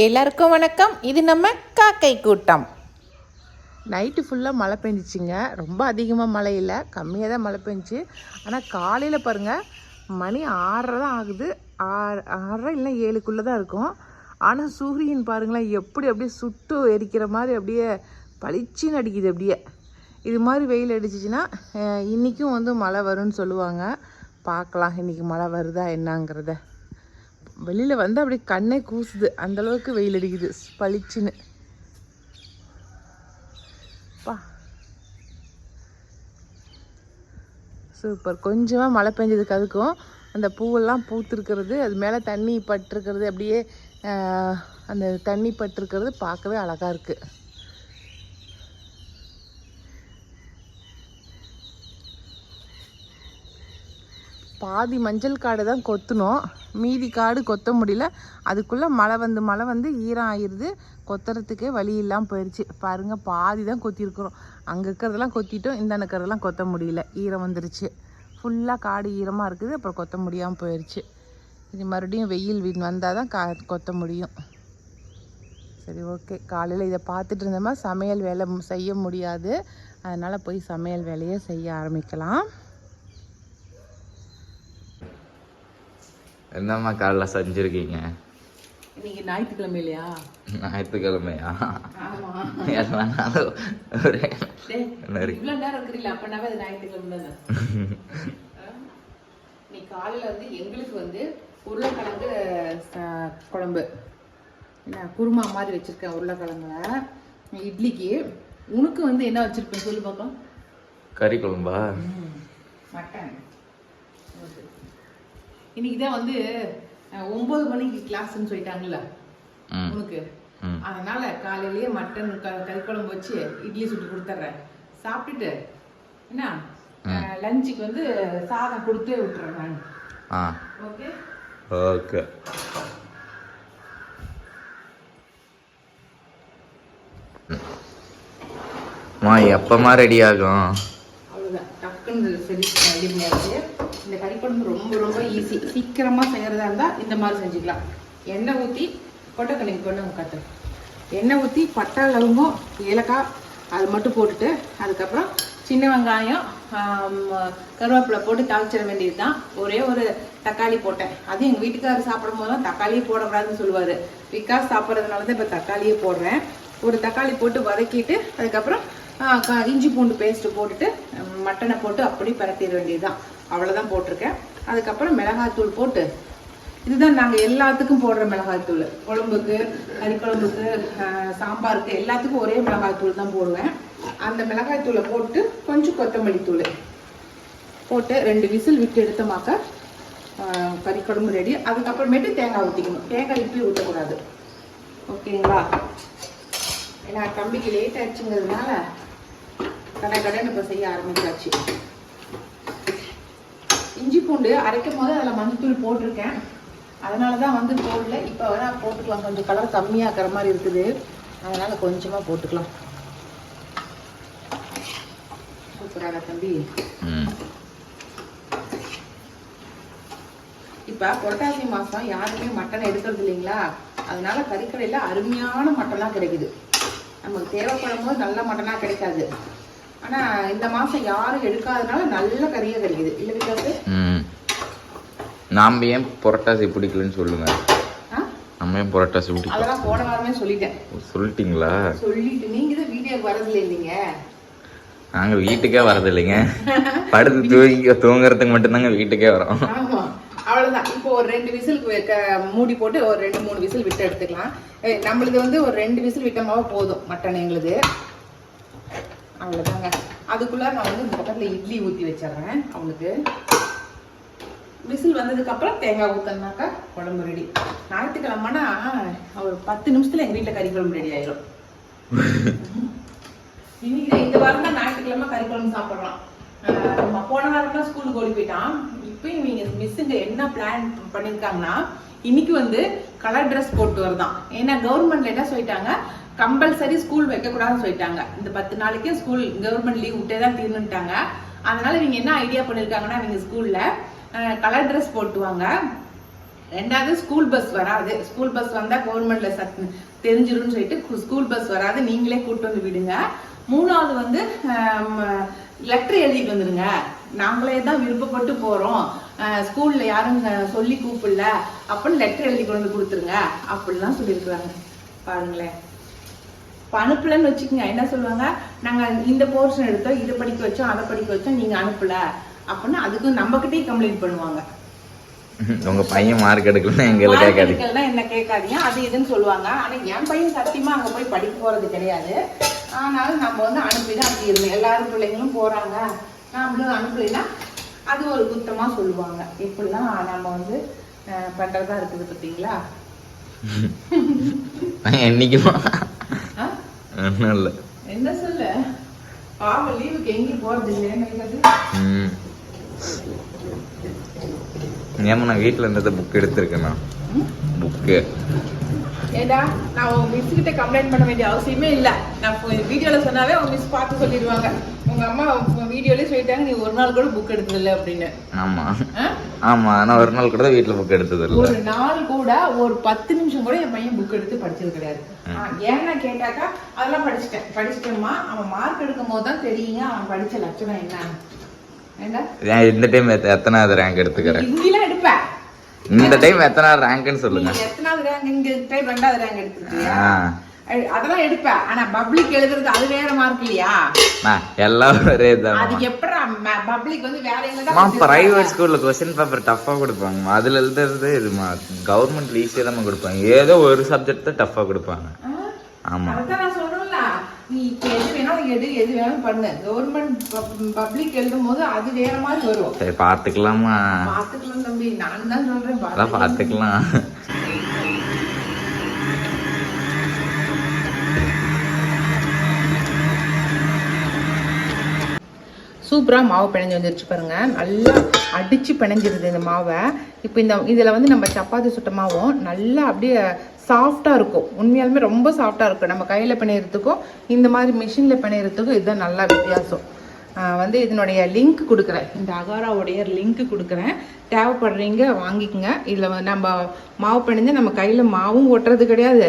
எல்லாருக்கும் வணக்கம். இது நம்ம காக்கை கூட்டம். நைட்டு ஃபுல்லாக மழை பெஞ்சிச்சிங்க. ரொம்ப அதிகமாக மழை இல்லை. கம்மியாக தான் மழை பெஞ்சிச்சு. ஆனால் காலையில் பாருங்கள் மணி ஆறரை தான் ஆகுது. ஆறு ஆறரை இல்லை ஏழுக்குள்ளே தான் இருக்கும். ஆனால் சூரியன் பாருங்களேன் எப்படி அப்படியே சுட்டு எரிக்கிற மாதிரி அப்படியே பளிச்சுன்னு அடிக்குது அப்படியே. இது மாதிரி வெயில் அடிச்சிச்சின்னா இன்றைக்கும் வந்து மழை வரும்னு சொல்லுவாங்க. பார்க்கலாம் இன்றைக்கி மழை வருதா என்னங்கிறத. வெளியில் வந்து அப்படியே கண்ணே கூசுது. அந்த அளவுக்கு வெயில் அடிக்குது. பளிச்சுன்னு. பா. சூப்பர். கொஞ்சமாக மழை பெஞ்சதுக்கு அதுக்கும் அந்த பூவெல்லாம் பூத்துருக்கிறது அது மேலே தண்ணி பட்டிருக்கிறது அப்படியே அந்த தண்ணி பட்டிருக்கிறது பார்க்கவே அழகாக இருக்குது பாதி மஞ்சள் காடு தான் கொத்தணும் மீதி காடு கொத்த முடியல. அதுக்குள்ளே மழை வந்து மழை வந்து ஈரம் ஆயிடுது கொத்துறதுக்கே வழி இல்லாமல் போயிடுச்சு பாருங்கள் பாதி தான் கொத்திருக்கிறோம். அங்கே இருக்கிறதெல்லாம் கொத்திட்டோம். இந்த இருக்கிறதெல்லாம் கொத்த முடியல. ஈரம் வந்துருச்சு. ஃபுல்லாக காடு ஈரமாக இருக்குது. அப்புறம் கொத்த முடியாமல் போயிடுச்சு இது மறுபடியும் வெயில் வீண் வந்தால் தான் கா கொத்த முடியும். சரி ஓகே. காலையில் இதை பார்த்துட்டு இருந்தோமா? சமையல் வேலை செய்ய முடியாது. அதனால் போய் சமையல் வேலையை செய்ய ஆரம்பிக்கலாம். என்னம்மா காலைல செஞ்சுருக்கீங்க? இன்னைக்கு ஞாயிற்றுக்கிழமை இல்லையா ஞாயிற்றுக்கிழமையா எல்லா நாளும் ஒரே? இவ்வளோ நேரம் இருக்கிறீங்களா அப்பனாவே அது ஞாயிற்றுக்கிழமை தானே? நீ காலையில் வந்து எங்களுக்கு வந்து உருளைக்கிழங்கு குழம்பு. என்ன குருமா மாதிரி வச்சிருக்கேன் உருளைக்கிழங்குல. இட்லிக்கு உனக்கு வந்து என்ன வச்சிருப்பேன் சொல்லு பார்க்கலாம் கறி குழம்பா? மட்டன். இன்னைக்கு தான் வந்து ஒன்பது மணிக்கு கிளாஸ்ன்னு சொல்லிட்டாங்கல்ல உனக்கு. அதனால காலையிலேயே மட்டன் க- கறி குழம்பு வச்சு இட்லி சுட்டு கொடுத்துட்றேன் சாப்பிட்டுட்டு என்ன? லஞ்சுக்கு வந்து சாதம் கொடுத்தே விட்டுறேன் நான். Okay okay. மா எப்பமா ரெடி ஆகும்? அவ்வளோதான் டக்குன்னு சரி ரெடி பண்ணியாச்சு இந்த கறிக்குழம்பு ரொம்ப ரொம்ப ஈஸி சீக்கிரமாக செய்கிறதா இருந்தால் இந்த மாதிரி செஞ்சுக்கலாம். எண்ணெய் ஊற்றி கொட்டைக்கண்ணிக்கு கொண்டு கட்டு எண்ணெய் ஊற்றி பட்டை லவங்கம் ஏலக்காய் அது மட்டும் போட்டுட்டு அதுக்கப்புறம் சின்ன வெங்காயம் கருவேப்பிலை போட்டு தாளிச்சிட வேண்டியது தான் ஒரே ஒரு தக்காளி போட்டேன். அது எங்கள் வீட்டுக்காரர் சாப்பிடும் போதும் தக்காளியே போடக்கூடாதுன்னு சொல்லுவார். பிகாஸ் சாப்பிட்றதுனால தான் இப்போ தக்காளியே போடுறேன். ஒரு தக்காளி போட்டு வதக்கிட்டு அதுக்கப்புறம் இஞ்சி பூண்டு பேஸ்ட்டு போட்டுட்டு மட்டனை போட்டு அப்படியே பரட்டிட வேண்டியதுதான். அவ்வளோதான் போட்டிருக்கேன். அதுக்கப்புறம் மிளகாத்தூள் போட்டு இதுதான் நாங்கள் எல்லாத்துக்கும் போடுற மிளகாய்த்தூள். குழம்புக்கு கறி குழம்புக்கு சாம்பாருக்கு எல்லாத்துக்கும் ஒரே மிளகாய்த்தூள் தான் போடுவேன். அந்த மிளகாய்த்தூளை போட்டு கொஞ்சம் கொத்தமல்லி தூள் போட்டு ரெண்டு விசில் விட்டு எடுத்தோமாக்க கறிக்குழம்பு ரெடி. அதுக்கப்புறமேட்டு தேங்காய் ஊற்றிக்கணும் தேங்காய் இப்படி ஊற்றக்கூடாது ஓகேங்களா? ஏன்னா தம்பிக்கு லேட் ஆயிடுச்சுங்கிறதுனால கடை கடைன்னு இப்போ செய்ய ஆரம்பிச்சாச்சு. பூண்டு அரைக்கும் போது அதில் மஞ்சத்தூள் போட்டிருக்கேன். அதனால தான் வந்து போடல. இப்போ வேணா போட்டுக்கலாம். கொஞ்சம் கலர் கம்மியாக்குற மாதிரி இருக்குது. அதனால கொஞ்சமாக போட்டுக்கலாம். சூப்பராக தம்பி? இப்போ புரட்டாசி மாதம் யாருமே மட்டன் எடுக்கிறது இல்லைங்களா? அதனால கறிக்கடையில் அருமையான மட்டன்லாம் கிடைக்குது. நமக்கு தேவைப்படும் போது நல்ல மட்டனாக கிடைக்காது. ஆனால் இந்த மாதம் யாரும் எடுக்காதனால நல்ல கறியாக கிடைக்குது. இல்லை விகாசு? ம். நாம் ஏன் புரட்டாசி பிடிக்கலன்னு சொல்லுங்க. நம்ம ஏன் புரட்டாசி பிடிக்கல? அதெல்லாம் போன வாரமே சொல்லிட்டேன். சொல்லிட்டீங்களா? சொல்லிட்டு நீங்கள் தான் வீடியோக்கு வரதில்லை இல்லைங்க. நாங்க வீட்டுக்கே வரது இல்லைங்க படுத்து தூங்கி தூங்குறதுக்கு மட்டும்தாங்க வீட்டுக்கே வரோம். ஆமா. அவ்வளவுதான். இப்போ ஒரு ரெண்டு விசில் மூடி போட்டு ஒரு ரெண்டு மூணு விசில் விட்டு எடுத்துக்கலாம். நம்மளுது வந்து ஒரு ரெண்டு விசில் விட்டமாவே போதும் மட்டன் எங்களுது அவ்வளவுதாங்க. அதுக்குள்ள நான் வந்து பக்கத்துல இட்லி ஊத்தி வச்சிடுறேன் அவனுக்கு விசில் வந்ததுக்கு அப்புறம் தேங்காய் ஊத்தனாக்கா குழம்பு ரெடி ஞாயிற்றுக்கிழமைனா ஒரு பத்து நிமிஷத்துல எங்க வீட்டுல கறி குழம்பு ரெடி ஆயிரும் இன்னைக்கு இந்த வாரம் தான் ஞாயிற்றுக்கிழமை கறி குழம்பு சாப்பிட்றோம் போன வாரம் தான் ஸ்கூலுக்கு ஓடி போயிட்டான். இப்போ இவங்க மிஸ்ஸுங்க என்ன பிளான் பண்ணியிருக்காங்கன்னா இன்னைக்கு வந்து கலர் ட்ரெஸ் போட்டு வரதான். ஏன்னா கவர்மெண்ட்ல என்ன சொல்லிட்டாங்க? கம்பல்சரி ஸ்கூல் வைக்கக்கூடாதுன்னு சொல்லிட்டாங்க. இந்த பத்து நாளைக்கு ஸ்கூல் கவர்மெண்ட் லீவ் விட்டே தான் தீர்ந்துட்டாங்க அதனால இவங்க என்ன ஐடியா பண்ணியிருக்காங்கன்னா இவங்க ஸ்கூல்ல கலர் ட்ரெஸ் போட்டுவாங்க. ரெண்டாவது ஸ்கூல் பஸ் வராது. ஸ்கூல் பஸ் வந்தா கவர்மெண்ட்ல சத் தெரிஞ்சிரும்னு சொல்லிட்டு ஸ்கூல் பஸ் வராது. நீங்களே கூட்டு வந்து விடுங்க. மூணாவது வந்து லெட்டர் எழுதிட்டு வந்துருங்க. நாங்களே தான் விருப்பப்பட்டு போறோம். ஸ்கூலில் ஸ்கூல்ல யாரும் சொல்லி கூப்பிடல. அப்படின்னு லெட்டர் எழுதி கொண்டு வந்து கொடுத்துருங்க. அப்படிலாம் சொல்லியிருக்கிறாங்க. பாருங்களேன். இப்போ அனுப்பலன்னு வச்சுக்கோங்க. என்ன சொல்லுவாங்க? நாங்க இந்த போர்ஷன் எடுத்தோம் இதை படிக்க வச்சோம் அதை படிக்க வச்சோம் நீங்க அனுப்பல. அப்படின்னு அதுக்கு நம்ம கிட்டயே கம்ப்ளைண்ட் பண்ணுவாங்க. உங்க பையன் மார்க் எடுக்கலன்னா எங்களை என்ன கேட்காதீங்க? அது இதுன்னு சொல்லுவாங்க. ஆனா என் பையன் சத்தியமா அங்க போய் படிக்க போறது கிடையாது. ஆனாலும் நம்ம வந்து அனுப்பிதான் அப்படி இருந்தோம். எல்லாரும் பிள்ளைங்களும் போறாங்க. நாமளும் அனுப்பலைன்னா அது ஒரு குத்தமா சொல்லுவாங்க. இப்படிலாம் நம்ம வந்து பண்றதா இருக்குது பார்த்தீங்களா? என்னைக்குமா? என்ன சொல்ல? பாவம் லீவுக்கு எங்கேயும் போறது இல்லைன்னு ஏமா நான் வீட்டில் இருந்ததை புக் எடுத்திருக்கேண்ணா புக்கு ஏடா நான் உங்க மிஸ் கிட்ட கம்ப்ளைண்ட் பண்ண வேண்டிய அவசியமே இல்ல. நான் வீடியோல சொன்னாவே உங்க மிஸ் பார்த்து சொல்லிடுவாங்க. உங்க அம்மா வீடியோலயே சொல்லிட்டாங்க நீ ஒரு நாள் கூட புக் எடுத்தது இல்ல அப்படின்னு. ஆமா? ஆமா நான் ஒரு நாள் கூட வீட்டில் புக் எடுத்தது இல்லை ஒரு நாள் கூட ஒரு பத்து நிமிஷம் கூட என் பையன் புக் எடுத்து படிச்சது கிடையாது. ஏன்னா கேட்டாக்கா அதெல்லாம் படிச்சிட்டேன். படிச்சிட்டேம்மா அவன் மார்க் எடுக்கும் போது தான் தெரியுங்க அவன் படிச்ச லட்சணம் என்னன்னு ஏன் இந்த டைம் எத்தனாவது ரேங்க் எடுத்துக்கிறேன் இந்த டைம் எத்தனாவது ரேங்க்னு சொல்லுங்க எத்தனாவது ரேங்க் ரெண்டாவது ரேங்க் எடுத்துருக்கியா ஆ அதெல்லாம் எடுப்பேன் ஆனா பப்ளிக் எழுதுறது அது வேற மார்க் இல்லையா நான் எல்லாம் ஒரே தான் அது எப்படி பப்ளிக் வந்து வேற எங்க பிரைவேட் ஸ்கூல்ல கொஸ்டின் பேப்பர் டஃபா கொடுப்பாங்க அதுல எழுதுறது இதுமா கவர்மெண்ட்ல ஈஸியா தான் கொடுப்பாங்க ஏதோ ஒரு சப்ஜெக்ட் தான் டஃபா கொடுப்பாங்க ஆமா அதான் நான் நீ இப்ப எது வேணாலும் எடு எது வேணாலும் பண்ணு. கவர்மெண்ட் பப்ளிக் எழுதும் போது அது வேற மாதிரி வரும். சரி பார்த்துக்கலாமா? பாத்துக்கலாம் தம்பி. நான் தான் சொல்றேன் அதான் பாத்துக்கலாம். பார்த்துக்கலாம். சூப்பராக மாவு பிணைஞ்சு வந்துருச்சு பாருங்க. நல்லா அடிச்சு பிணைஞ்சிருது இந்த மாவை. இப்போ இந்த இதில் வந்து நம்ம சப்பாத்தி சுட்ட மாவும் நல்லா அப்படியே சாஃப்டாக இருக்கும். உண்மையாலுமே ரொம்ப சாஃப்டாக இருக்கும். நம்ம கையில் பிணையறதுக்கும் இந்த மாதிரி மிஷினில் பிணையறதுக்கும் இதுதான் நல்லா வித்தியாசம். வந்து இதனுடைய லிங்க் கொடுக்குறேன். இந்த அகாராவுடைய லிங்க் கொடுக்குறேன். தேவைப்படுறீங்க வாங்கிக்கோங்க. இதில் நம்ம மாவு பிணைஞ்சு நம்ம கையில் மாவும் ஒட்டுறது கிடையாது.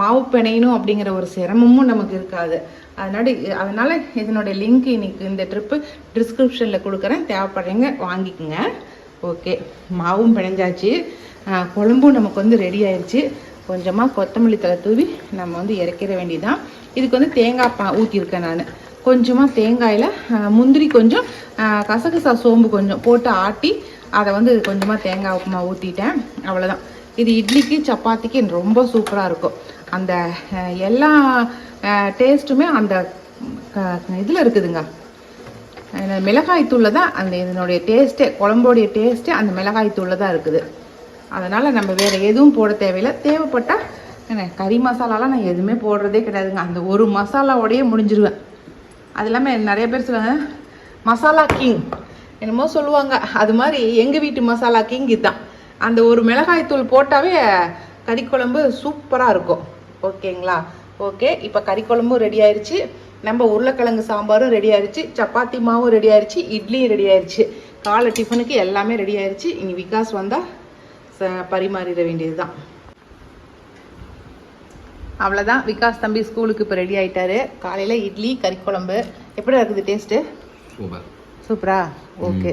மாவு பிணையணும் அப்படிங்கிற ஒரு சிரமமும் நமக்கு இருக்காது. அதனால அதனால் இதனுடைய லிங்க் இன்னைக்கு இந்த ட்ரிப்பு டிஸ்கிரிப்ஷனில் கொடுக்குறேன். தேவைப்படுறீங்க வாங்கிக்கோங்க. ஓகே மாவும் பிணைஞ்சாச்சு. குழம்பும் நமக்கு வந்து ரெடி ஆயிடுச்சு கொஞ்சமாக கொத்தமல்லி தலை தூவி நம்ம வந்து இறக்கிற வேண்டியதான் இதுக்கு வந்து தேங்காய் பா ஊற்றிருக்கேன் நான். கொஞ்சமாக தேங்காயில் முந்திரி கொஞ்சம் கசகசா சோம்பு கொஞ்சம் போட்டு ஆட்டி அதை வந்து கொஞ்சமாக தேங்காய் உப்புமா ஊற்றிட்டேன் அவ்வளோதான் இது இட்லிக்கு சப்பாத்திக்கு ரொம்ப சூப்பராக இருக்கும். அந்த எல்லா டேஸ்ட்டுமே அந்த இதில் இருக்குதுங்க. மிளகாய் தூளில் தான் அந்த இதனுடைய டேஸ்ட்டே குழம்போடைய டேஸ்ட்டே அந்த மிளகாய் தூளில் தான் இருக்குது. அதனால் நம்ம வேறு எதுவும் போட தேவையில்லை. தேவைப்பட்டால் என்ன கறி மசாலாலாம் நான் எதுவுமே போடுறதே கிடையாதுங்க. அந்த ஒரு மசாலாவோடையே முடிஞ்சிருவேன். அது இல்லாமல் நிறைய பேர் சொல்லுவாங்க மசாலா கிங். என்னமோ சொல்லுவாங்க. அது மாதிரி எங்கள் வீட்டு மசாலா கிங் இதுதான். அந்த ஒரு மிளகாய் தூள் போட்டாவே கறி குழம்பு சூப்பராக இருக்கும். ஓகேங்களா? ஓகே இப்போ கறி குழம்பும் ரெடி ஆயிடுச்சு நம்ம உருளைக்கிழங்கு சாம்பாரும் ரெடி ஆயிடுச்சு சப்பாத்தி மாவும் ரெடி ஆயிடுச்சு இட்லியும் ரெடி ஆயிடுச்சு காலை டிஃபனுக்கு எல்லாமே ரெடி ஆயிடுச்சு இனி விகாஸ் வந்தால் பரிமாறிட வேண்டியது தான் அவ்வளோதான் விகாஸ் தம்பி ஸ்கூலுக்கு இப்போ ரெடி ஆயிட்டாரு. காலையில் இட்லி கறி குழம்பு. எப்படி இருக்குது டேஸ்ட்டு சூப்பர். சூப்பரா? ஓகே.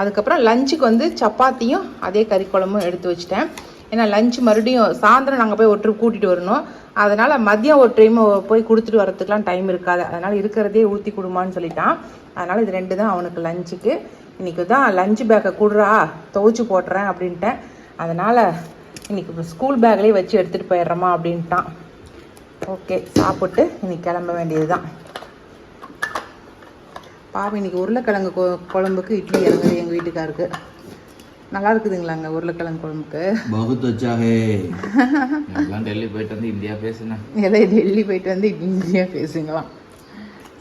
அதுக்கப்புறம் லஞ்சுக்கு வந்து சப்பாத்தியும் அதே கறி குழம்பும் எடுத்து வச்சிட்டேன். ஏன்னா லஞ்ச் மறுபடியும் சாயந்தரம் நாங்கள் போய் ஒரு ட்ரிப் கூட்டிகிட்டு வரணும். அதனால் மதியம் ஒரு டைம் போய் கொடுத்துட்டு வரதுக்குலாம் டைம் இருக்காது. அதனால் இருக்கிறதே ஊற்றி கொடுமான்னு சொல்லிட்டான். அதனால் இது ரெண்டு தான் அவனுக்கு லஞ்சுக்கு இன்றைக்கி தான் லஞ்ச் பேக்கை கொடுறா துவைச்சு போட்டுறேன் அப்படின்ட்டேன். அதனால் இன்னைக்கு ஸ்கூல் பேக்லேயே வச்சு எடுத்துகிட்டு போயிடுறோமா அப்படின்ட்டான். ஓகே சாப்பிட்டு இன்னைக்கு கிளம்ப வேண்டியது தான் பாவி இன்னைக்கு உருளைக்கிழங்கு கொ- குழம்புக்கு இட்லி இறங்குது எங்கள் வீட்டுக்காருக்கு. நல்லா இருக்குதுங்களாங்க உருளைக்கிழங்கு குழம்புக்கு? பகுத் எல்லாம் டெல்லி போயிட்டு வந்து இந்தியா பேசுனேன் எல்லாம் டெல்லி போயிட்டு வந்து இந்தியா பேசுங்களாம்.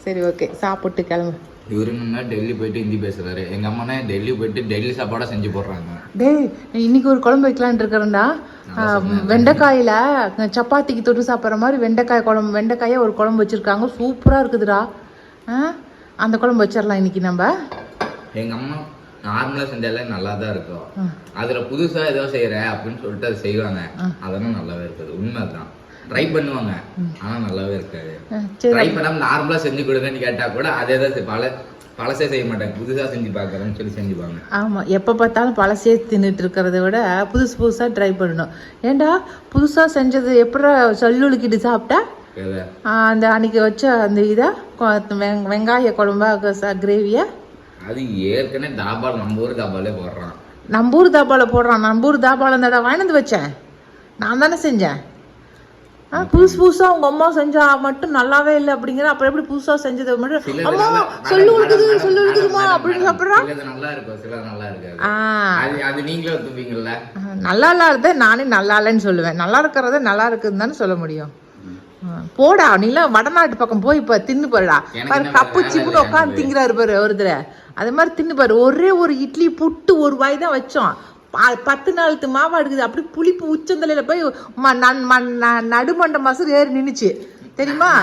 சரி ஓகே சாப்பிட்டு கிளம்பு. இவரு என்னன்னா டெல்லி போயிட்டு ஹிந்தி பேசுறாரு. எங்க அம்மானே டெல்லி போயிட்டு டெல்லி சாப்பாடா செஞ்சு போடுறாங்க. டேய் இன்னைக்கு ஒரு குழம்பு வைக்கலான்ட்டு இருக்கிறேன்டா. வெண்டைக்காயில சப்பாத்திக்கு தொட்டு சாப்பிட்ற மாதிரி வெண்டைக்காய் குழம்பு வெண்டைக்காயை ஒரு குழம்பு வச்சிருக்காங்க. சூப்பராக இருக்குதுடா. அந்த குழம்பு வச்சிடலாம் இன்னைக்கு நம்ம. எங்க அம்மா நார்மலா செஞ்சாலே நல்லா தான் இருக்கும் அதுல புதுசா ஏதோ செய்யற அப்படின்னு சொல்லிட்டு அதை செய்வாங்க. அதெல்லாம் நல்லாவே இருக்காது. உண்மைதான். ட்ரை பண்ணுவாங்க. ஆனா நல்லாவே இருக்காது. ட்ரை பண்ணாம நார்மலா செஞ்சு கொடுங்கன்னு கேட்டா கூட அதே தான் பல பழசே செய்ய மாட்டாங்க. புதுசா செஞ்சு பாக்குறேன்னு சொல்லி செஞ்சுப்பாங்க. ஆமாம் எப்போ பார்த்தாலும் பழசே தின்னுட்டு இருக்கிறத விட புதுசு புதுசாக ட்ரை பண்ணணும். ஏண்டா புதுசாக செஞ்சது எப்படா சொல்லுக்கிட்டு சாப்பிட்டா? அந்த அன்னைக்கு வச்ச அந்த இதை வெங் வெங்காய குழம்பா கிரேவியை அது ஏற்கனவே தாபால் நம்ம ஊர் தாபாலே போடுறான். நம்பூர் தாபால போடுறான். நம்பூர் தாபால இருந்தாடா வாங்கிட்டு வச்சேன் நான் தானே செஞ்சேன். புதுசு புதுசா உங்க அம்மா செஞ்சா மட்டும் நல்லாவே இல்லை அப்படிங்கிற அப்புறம் எப்படி புதுசா செஞ்சதை மட்டும் அம்மா சொல்லு இருக்குது சொல்லு இருக்குதுமா அப்படின்னு சாப்பிட்றான் நல்லா இருக்கும் சிலது நல்லா இருக்காது. ஆ. அது நீங்களே ஒத்துப்பீங்கல்ல? நல்லா இல்லாத நானே நல்லா இல்லைன்னு சொல்லுவேன். நல்லா இருக்கிறத நல்லா இருக்குதுன்னு தானே சொல்ல முடியும். போடா நீலாம் வடநாட்டு பக்கம் போய் இப்போ தின்னு எனக்கு பாரு கப்பு சிப்புன்னு உட்காந்து திங்கிறாரு பாரு ஒருத்தர். அது மாதிரி தின்னு பாரு. ஒரே ஒரு இட்லி புட்டு ஒரு வாய் தான் வச்சோம். பத்து நாளுத்து மாவா எடுக்குது அப்படி புளிப்பு உச்சந்தலையில போய் நடுமண்ட மசூர் ஏறி நின்னுச்சு. தெரியுமா?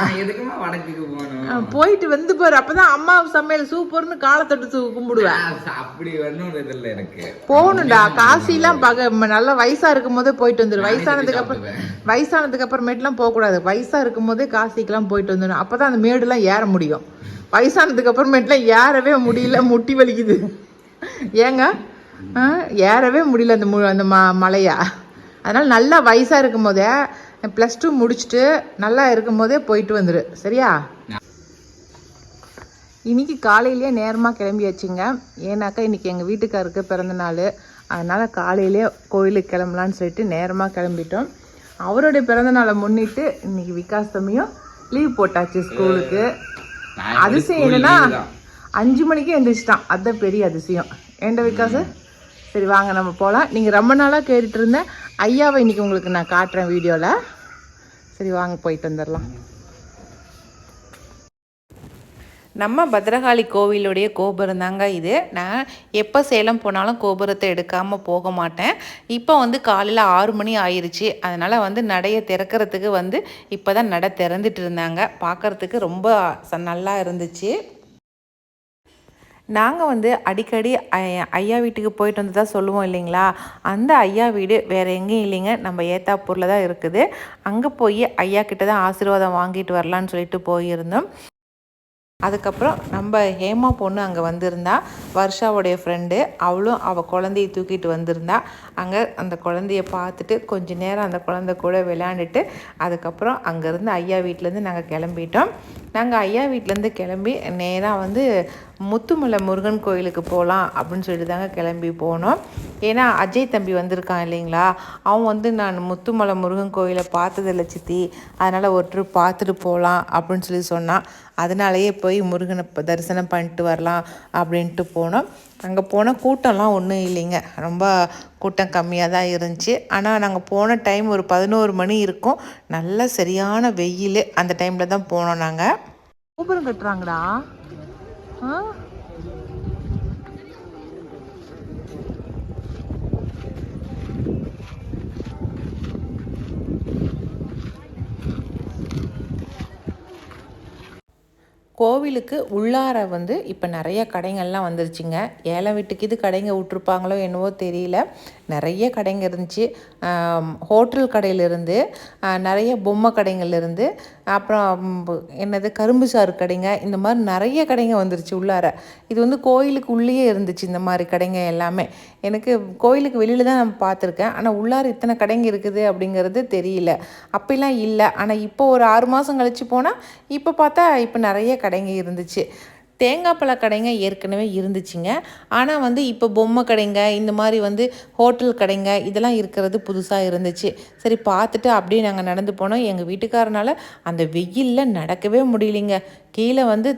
போயிட்டு வந்து பாரு. அப்பதான் அம்மா சமையல் சூப்பர்னு காலை தொட்டு தூ- கும்பிடுவேன். அப்படி எனக்கு. போகணும்டா. காசிலாம் பக ம- நல்லா வயசா இருக்கும் போதே போயிட்டு வந்துரு. நானே வயசானதுக்கு அப்புறம். வயசானதுக்கு அப்புறமேட்டுலாம் போகக்கூடாது வயசா இருக்கும் போதே காசிக்கெல்லாம் போயிட்டு வந்துடும் அப்பதான் அந்த மேடுலாம் ஏற முடியும். வயசானதுக்கு அப்புறமேட்டுலாம் ஏறவே முடியல. முட்டி வலிக்குது. ஏங்க? ஏறவே முடியல அந்த மு அந்த ம மலையா. அதனால நல்லா வயசா இருக்கும் போதே ப்ளஸ் டூ முடிச்சுட்டு நல்லா இருக்கும் போதே போயிட்டு வந்துரு. சரியா? இன்னைக்கு காலையிலேயே நேரமாக கிளம்பியாச்சுங்க. ஏன்னாக்கா இன்னைக்கு எங்கள் வீட்டுக்காருக்கு பிறந்த நாள். அதனால் காலையிலே கோயிலுக்கு கிளம்பலான்னு சொல்லிட்டு நேரமாக கிளம்பிட்டோம். அவருடைய பிறந்த நாளை முன்னிட்டு இன்னைக்கு விகாஸ் தம்பியும் லீவ் போட்டாச்சு ஸ்கூலுக்கு. அதிசயம் என்னன்னா. அஞ்சு மணிக்கு எந்திரிச்சிட்டான். அதுதான் பெரிய அதிசயம். ஏண்ட விகாஸ் சரி வாங்க நம்ம போகலாம் நீங்கள் ரொம்ப நாளாக கேட்டுட்டு இருந்தேன் ஐயாவை இன்றைக்கி உங்களுக்கு நான் காட்டுறேன் வீடியோவில் சரி வாங்க போயிட்டு வந்துடலாம். நம்ம பத்ரகாளி கோவிலுடைய கோபுரம் தாங்க இது. நான் எப்போ சேலம் போனாலும் கோபுரத்தை எடுக்காமல் போக மாட்டேன். இப்போ வந்து காலையில் ஆறு மணி ஆயிடுச்சு அதனால் வந்து நடையை திறக்கிறதுக்கு வந்து இப்போ தான் நடை திறந்துட்டு இருந்தாங்க. பார்க்கறதுக்கு ரொம்ப ச- நல்லா இருந்துச்சு. நாங்கள் வந்து அடிக்கடி ஐயா வீட்டுக்கு போயிட்டு வந்து தான் சொல்லுவோம் இல்லைங்களா? அந்த ஐயா வீடு வேறு எங்கேயும் இல்லைங்க. நம்ம ஏத்தாப்பூரில் தான் இருக்குது. அங்கே போய் ஐயா கிட்ட தான் ஆசீர்வாதம் வாங்கிட்டு வரலான்னு சொல்லிட்டு போயிருந்தோம். அதுக்கப்புறம் நம்ம ஹேமா பொண்ணு அங்கே வந்திருந்தா வர்ஷாவுடைய ஃப்ரெண்டு அவளும் அவள் குழந்தையை தூக்கிட்டு வந்திருந்தா. அங்கே அந்த குழந்தைய பார்த்துட்டு கொஞ்ச நேரம் அந்த குழந்தை கூட விளையாண்டுட்டு அதுக்கப்புறம் அங்கேருந்து ஐயா வீட்டிலேருந்து நாங்கள் கிளம்பிட்டோம். நாங்கள் ஐயா வீட்டிலேருந்து கிளம்பி நேராக வந்து முத்துமலை முருகன் கோயிலுக்கு போகலாம் அப்படின்னு சொல்லிட்டு தாங்க கிளம்பி போனோம். ஏன்னா அஜய் தம்பி வந்திருக்கான் இல்லைங்களா? அவன் வந்து நான் முத்துமலை முருகன் கோயிலை பார்த்ததில்ல சித்தி. அதனால் ஒரு ட்ரிப் பார்த்துட்டு போகலாம் அப்படின்னு சொல்லி சொன்னான். அதனாலேயே போய் முருகனை தரிசனம் பண்ணிட்டு வரலாம் அப்படின்ட்டு போனோம். அங்கே போன கூட்டம்லாம் ஒன்றும் இல்லைங்க. ரொம்ப கூட்டம் கம்மியாக தான் இருந்துச்சு. ஆனால் நாங்கள் போன டைம் ஒரு பதினோரு மணி இருக்கும். நல்ல சரியான வெயில் அந்த டைமில் தான் போனோம் நாங்கள் கோபுரம் கட்டுறாங்கடா. ஆ? கோவிலுக்கு உள்ளார வந்து இப்போ நிறைய கடைங்கள்லாம் வந்துருச்சுங்க. ஏழை வீட்டுக்கு இது கடைங்க விட்ருப்பாங்களோ என்னவோ தெரியல. நிறைய கடைங்க இருந்துச்சு. ஹோட்டல் கடையிலேருந்து நிறைய பொம்மை கடைங்கள்லேருந்து அப்புறம் என்னது கரும்பு சாறு கடைங்க இந்த மாதிரி நிறைய கடைங்க வந்துருச்சு உள்ளார. இது வந்து கோயிலுக்கு உள்ளேயே இருந்துச்சு இந்த மாதிரி கடைங்க எல்லாமே. எனக்கு கோயிலுக்கு வெளியில் தான் நான் பார்த்துருக்கேன். ஆனால் உள்ளார இத்தனை கடைங்க இருக்குது அப்படிங்கிறது தெரியல. அப்போலாம் இல்லை. ஆனால் இப்போ ஒரு ஆறு மாதம் கழித்து போனால் இப்போ பார்த்தா இப்போ நிறைய கடைங்க இருந்துச்சு. தேங்காய் பழ கடைங்க ஏற்கனவே இருந்துச்சுங்க. ஆனால் வந்து இப்போ பொம்மை கடைங்க இந்த மாதிரி வந்து ஹோட்டல் கடைங்க இதெல்லாம் இருக்கிறது புதுசாக இருந்துச்சு. சரி பார்த்துட்டு அப்படியே நாங்கள் நடந்து போனோம். எங்கள் வீட்டுக்காரனால் அந்த வெயிலில் நடக்கவே முடியலைங்க. கீழே வந்து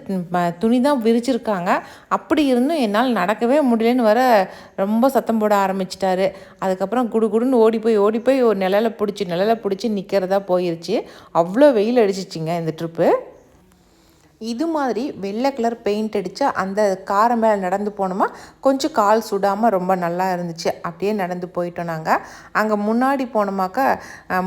துணி தான் விரிச்சிருக்காங்க. அப்படி இருந்தும் என்னால் நடக்கவே முடியலன்னு வர ரொம்ப சத்தம் போட ஆரம்பிச்சிட்டாரு. அதுக்கப்புறம் குடு குடுன்னு ஓடி போய் ஓடி போய் ஒரு நிழலை பிடிச்சி நிழலை பிடிச்சி நிற்கிறதா போயிருச்சு. அவ்வளோ வெயில் அடிச்சிச்சிங்க இந்த ட்ரிப்பு இது மாதிரி வெள்ளை கலர் பெயிண்ட் அடித்து அந்த காரை மேலே நடந்து போனோமா? கொஞ்சம் கால் சுடாமல் ரொம்ப நல்லா இருந்துச்சு. அப்படியே நடந்து போயிட்டோம் நாங்கள் அங்கே முன்னாடி போனோமாக்கா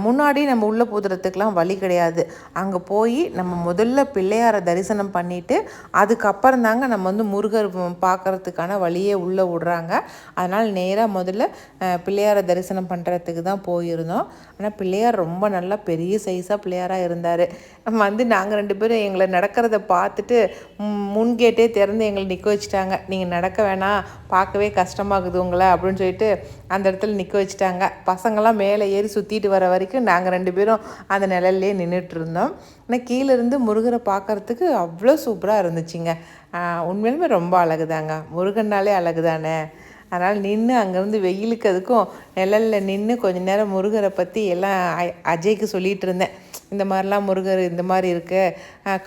முன்னாடி நம்ம உள்ளே போதுறதுக்கெலாம் வழி கிடையாது. அங்கே போய் நம்ம முதல்ல பிள்ளையாரை தரிசனம் பண்ணிவிட்டு அதுக்கப்புறம் தாங்க நம்ம வந்து முருகர் பார்க்குறதுக்கான வழியே உள்ளே விடுறாங்க. அதனால் நேராக முதல்ல பிள்ளையாரை தரிசனம் பண்ணுறதுக்கு தான் போயிருந்தோம். ஆனால் பிள்ளையார் ரொம்ப நல்லா பெரிய சைஸாக பிள்ளையாராக இருந்தார். வந்து நாங்கள் ரெண்டு பேரும் எங்களை நடக்கிறத பார்த்துட்டு முன்கேட்டே திறந்து எங்களை நிற்க வச்சுட்டாங்க. நீங்கள் நடக்க வேணாம் பார்க்கவே கஷ்டமாகுது உங்களை அப்படின்னு சொல்லிட்டு அந்த இடத்துல நிற்க வச்சுட்டாங்க. பசங்களாம் மேலே ஏறி சுற்றிட்டு வர வரைக்கும் நாங்கள் ரெண்டு பேரும் அந்த நிழல்லே நின்றுட்டு இருந்தோம். ஆனால் கீழே இருந்து முருகரை பார்க்கறதுக்கு அவ்வளோ சூப்பராக இருந்துச்சுங்க. உண்மையிலுமே ரொம்ப அழகுதாங்க. முருகன்னாலே அழகு தானே அதனால் நின்று அங்கேருந்து வெயிலுக்கு அதுக்கும் நிழலில் நின்று கொஞ்ச நேரம் முருகரை பற்றி எல்லாம் அஜய்க்கு சொல்லிகிட்டு இருந்தேன். இந்த மாதிரிலாம் முருகர் இந்த மாதிரி இருக்கு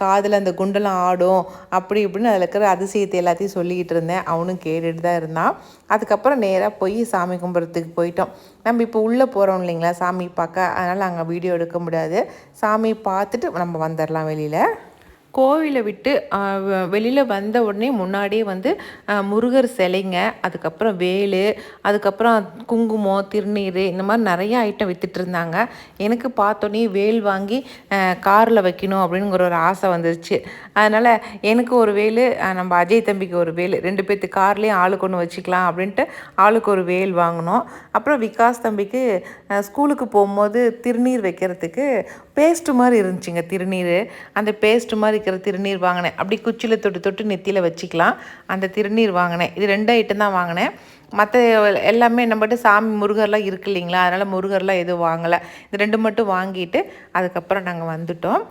காதில் அந்த குண்டெல்லாம் ஆடும் அப்படி இப்படின்னு அதில் இருக்கிற அதிசயத்தை எல்லாத்தையும் சொல்லிக்கிட்டு இருந்தேன். அவனும் கேட்டுட்டு தான் இருந்தான். அதுக்கப்புறம் நேராக போய் சாமி கும்பிட்றதுக்கு போயிட்டோம். நம்ம இப்போ உள்ளே போகிறோம் இல்லைங்களா சாமி பார்க்க. அதனால் அங்கே வீடியோ எடுக்க முடியாது. சாமி பார்த்துட்டு நம்ம வந்துடலாம் வெளியில். கோவிலை விட்டு வெளியில் வந்த உடனே முன்னாடியே வந்து முருகர் சிலைங்க அதுக்கப்புறம் வேலு அதுக்கப்புறம் குங்குமம் திருநீர் இந்த மாதிரி நிறைய ஐட்டம் வித்துட்டு இருந்தாங்க. எனக்கு பார்த்தோன்னே வேல் வாங்கி காரில் வைக்கணும் அப்படிங்கிற ஒரு ஆசை வந்துருச்சு. அதனால் எனக்கு ஒரு வேலு நம்ம அஜய் தம்பிக்கு ஒரு வேலு ரெண்டு பேர்த்து கார்லேயும் ஆளுக்கு ஒன்று வச்சுக்கலாம் அப்படின்ட்டு ஆளுக்கு ஒரு வேல் வாங்கினோம். அப்புறம் விகாஸ் தம்பிக்கு ஸ்கூலுக்கு போகும்போது திருநீர் வைக்கிறதுக்கு பேஸ்ட்டு மாதிரி இருந்துச்சுங்க திருநீர். அந்த பேஸ்ட்டு மாதிரி இருக்கிற திருநீர் வாங்கினேன். அப்படி குச்சியில் தொட்டு தொட்டு நெத்தியில் வச்சுக்கலாம். அந்த திருநீர் வாங்கினேன். இது ரெண்டு ஐட்டம் தான் வாங்கினேன். மற்ற எல்லாமே நம்மகிட்ட சாமி முருகர்லாம் இருக்கு இல்லைங்களா? அதனால் முருகர்லாம் எதுவும் வாங்கலை. இது ரெண்டு மட்டும் வாங்கிட்டு அதுக்கப்புறம் நாங்கள் வந்துட்டோம்.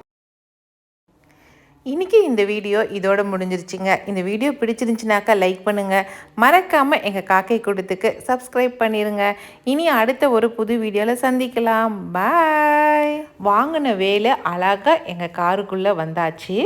இன்றைக்கி இந்த வீடியோ இதோட முடிஞ்சிருச்சுங்க. இந்த வீடியோ பிடிச்சிருந்துச்சுனாக்கா லைக் பண்ணுங்கள் மறக்காமல் எங்கள் காக்கை கூட்டத்துக்கு சப்ஸ்கிரைப் பண்ணிடுங்க இனி அடுத்த ஒரு புது வீடியோவில் சந்திக்கலாம். பாய் வாங்கின வேலை அழகாக எங்கள் காருக்குள்ளே வந்தாச்சு.